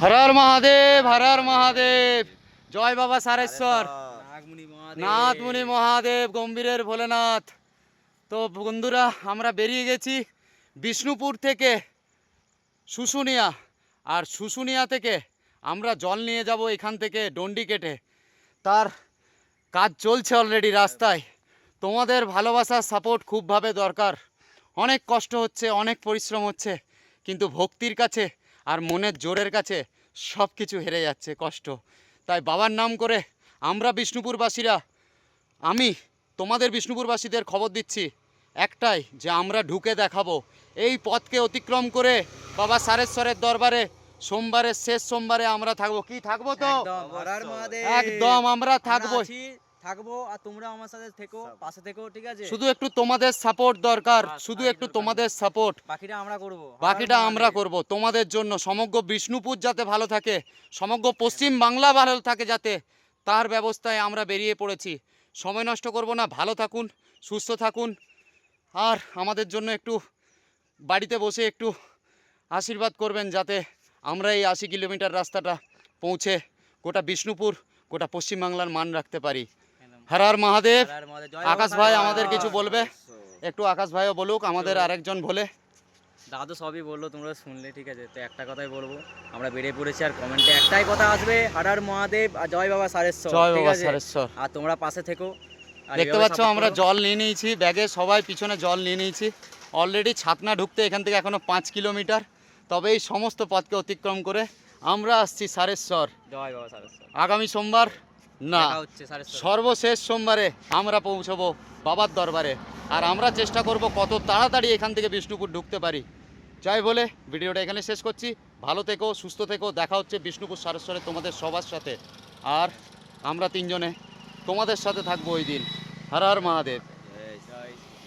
হর হর মহাদেব হর হর মহাদেব। জয় বাবা সারেশ্বর। নাথমুনি মহাদেব, গম্ভীরের ভোলেনাথ। তো বন্ধুরা, আমরা বেরিয়ে গেছি বিষ্ণুপুর থেকে শুশুনিয়া। আর শুশুনিয়া থেকে আমরা জল নিয়ে যাব এখান থেকে ডন্ডি কেটে। তার কাজ চলছে অলরেডি রাস্তায়। তোমাদের ভালোবাসার সাপোর্ট খুবভাবে দরকার। অনেক কষ্ট হচ্ছে, অনেক পরিশ্রম হচ্ছে। কিন্তু ভক্তির কাছে আর মনের জোরের কাছে সব কিছু হেরে যাচ্ছে কষ্ট। তাই বাবার নাম করে আমরা বিষ্ণুপুরবাসীরা আমি তোমাদের বিষ্ণুপুরবাসীদের খবর দিচ্ছি একটাই যে আমরা ঢুকে দেখাবো। এই পথকে অতিক্রম করে বাবা সারেশ্বরের দরবারে সোমবারের শেষ সোমবারে আমরা থাকব। কি থাকব তো? একদম। আমরা থাকব। থাকব আর তোমরা আমার সাথে থেকো পাশে থেকো ঠিক আছে? শুধু একটু তোমাদের সাপোর্ট দরকার শুধু একটু তোমাদের সাপোর্ট বাকিটা আমরা করব। বাকিটা আমরা করব তোমাদের জন্য। সমগ্র বিষ্ণুপুর যাতে ভালো থাকে সমগ্র পশ্চিম বাংলা ভালো থাকে যাতে তার ব্যবস্থায় আমরা বেরিয়ে পড়েছি। সময় নষ্ট করব না ভালো থাকুন সুস্থ থাকুন। আর আমাদের জন্য একটু বাড়িতে বসে একটু আশীর্বাদ করবেন যাতে আমরা এই আশি কিলোমিটার রাস্তাটা পৌঁছে গোটা বিষ্ণুপুর গোটা পশ্চিমবাংলার মান রাখতে পারি। হর হর মহাদেব। আকাশ ভাই আমাদের কিছু বলবে? একটু আকাশ ভাইও বলুক আমাদের আরেকজন বলে। দাদু সবই বলল তোমরা শুনলে ঠিক আছে? তো একটা কথাই বলব আমরা বেরিয়ে পড়েছি আর কমেন্টে একটাই কথা আসবে হার হর মহাদেব আর জয় বাবা সারেশ্বর জয় বাবা সারেশ্বর। আর তোমরা পাশে থেকো। দেখতে পাচ্ছ আমরা জল নিয়ে নিয়েছি ব্যাগে সবাই পিছনে জল নিয়ে নিয়েছি। অলরেডি ছাতনা ঢুকতে এখান থেকে এখনও পাঁচ কিলোমিটার তবে এই সমস্ত পথকে অতিক্রম করে আমরা আসছি সারেশ্বর। জয় বাবা সারেশ্বর। আগামী সোমবার না সর্বশেষ সোমবারে আমরা পৌঁছবো বাবার দরবারে। আর আমরা চেষ্টা করব কত তাড়াতাড়ি এখান থেকে বিষ্ণুপুর ঢুকতে পারি। যাই বলে ভিডিওটা এখানে শেষ করছি। ভালো থেকো সুস্থ থেকো দেখা হচ্ছে বিষ্ণুপুর সারেশ্বরে তোমাদের সবার সাথে। আর আমরা তিনজনে তোমাদের সাথে থাকব ওই দিন। হর হর মহাদেব।